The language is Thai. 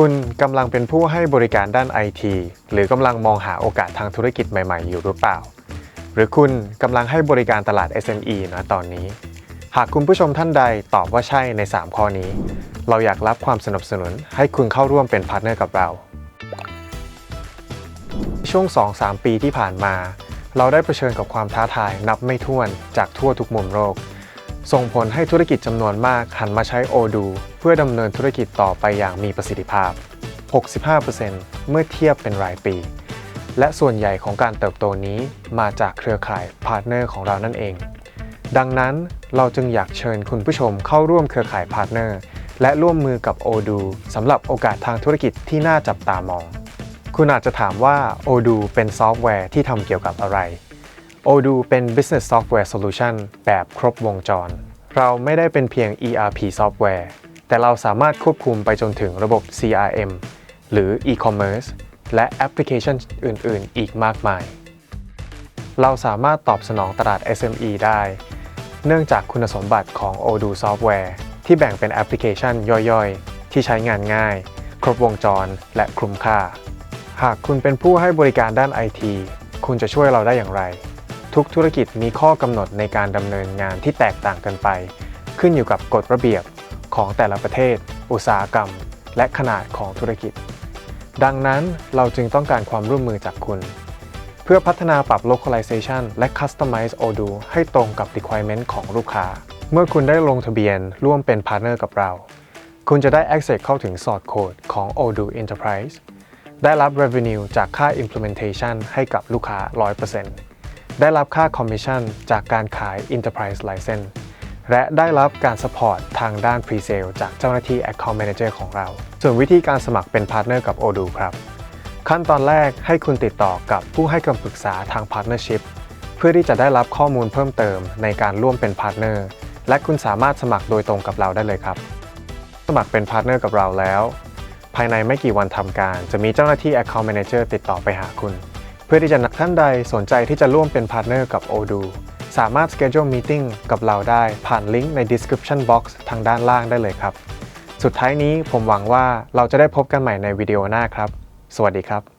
คุณกำลังเป็นผู้ให้บริการด้านไอทีหรือกำลังมองหาโอกาสทางธุรกิจใหม่ๆ อยู่หรือเปล่า หรือคุณกำลังให้บริการตลาด SME นะตอนนี้ หากคุณผู้ชมท่านใดตอบว่าใช่ใน 3 ข้อนี้ เราอยากรับความสนับสนุน ให้คุณเข้าร่วมเป็นพาร์ทเนอร์กับเรา ช่วง 2-3 ปีที่ผ่านมา เราได้เผชิญกับความท้าทายนับไม่ถ้วนจากทั่วทุกมุมโลก ส่งผลให้ธุรกิจจำนวนมากหันมาใช้โอดู เพื่อดำเนินธุรกิจต่อไปอย่างมีประสิทธิภาพ 65%เมื่อเทียบเป็นรายปี และส่วนใหญ่ของการเติบโตนี้มาจากเครือข่ายพาร์ทเนอร์ของเรานั่นเอง ดังนั้นเราจึงอยากเชิญคุณผู้ชมเข้าร่วมเครือข่ายพาร์ทเนอร์และร่วมมือกับโอดูสำหรับโอกาสทางธุรกิจที่น่าจับตามอง คุณอาจจะถามว่าโอดูเป็นซอฟต์แวร์ที่ทำเกี่ยวกับอะไร Odoo เป็น Business Software Solution แบบครบวงจร เราไม่ได้เป็นเพียง ERP ซอฟต์แวร์แต่เราสามารถควบคุมไปจนถึงระบบ CRM หรือ E-commerce และแอปพลิเคชันอื่น ๆ อีกมากมาย เราสามารถตอบสนองตลาด SME ได้ เนื่องจากคุณสมบัติของ Odoo Software ที่แบ่งเป็นแอปพลิเคชันย่อยๆ ที่ใช้งานง่าย ครบวงจร และคุ้มค่า หากคุณเป็นผู้ให้บริการด้าน IT คุณจะช่วยเราได้อย่างไร ทุกธุรกิจมีข้อกำหนดในการดำเนินงานที่แตกต่างกันไป ขึ้นอยู่กับกฎระเบียบของแต่ละประเทศ อุตสาหกรรม และขนาดของธุรกิจ ดังนั้นเราจึงต้องการความร่วมมือจากคุณ เพื่อพัฒนาปรับ localization และ customize Odoo ให้ตรงกับ requirement ของลูกค้า เมื่อคุณได้ลงทะเบียนร่วมเป็นพาร์เนอร์กับเรา คุณจะได้ access เข้าถึง source code ของ Odoo Enterprise ได้รับ revenue จากค่า implementation ให้กับลูกค้า 100% ได้รับค่า commission จากการขาย enterprise license และได้รับการ support ทางด้าน pre-sale จากเจ้าหน้าที่ account manager ของเรา ส่วนวิธีการสมัครเป็นพาร์ทเนอร์กับ Odoo ครับ ขั้นตอนแรกให้คุณติดต่อกับผู้ให้คำปรึกษาทาง partnership เพื่อที่จะได้รับข้อมูลเพิ่มเติมในการร่วมเป็นพาร์ทเนอร์และคุณสามารถสมัครโดยตรงกับเราได้เลยครับ สมัครเป็นพาร์ทเนอร์กับเราแล้ว ภายในไม่กี่วันทำการ จะมีเจ้าหน้าที่ Account Manager ติดต่อไปหาคุณ เพื่อที่จะนักท่านใดสนใจที่จะร่วมเป็นพาร์ทเนอร์กับ Odoo สามารถ schedule meeting กับเราได้ผ่านลิงก์ใน description box ทางด้านล่างได้เลยครับ สุดท้ายนี้ผมหวังว่าเราจะได้พบกันใหม่ในวิดีโอหน้าครับ สวัสดีครับ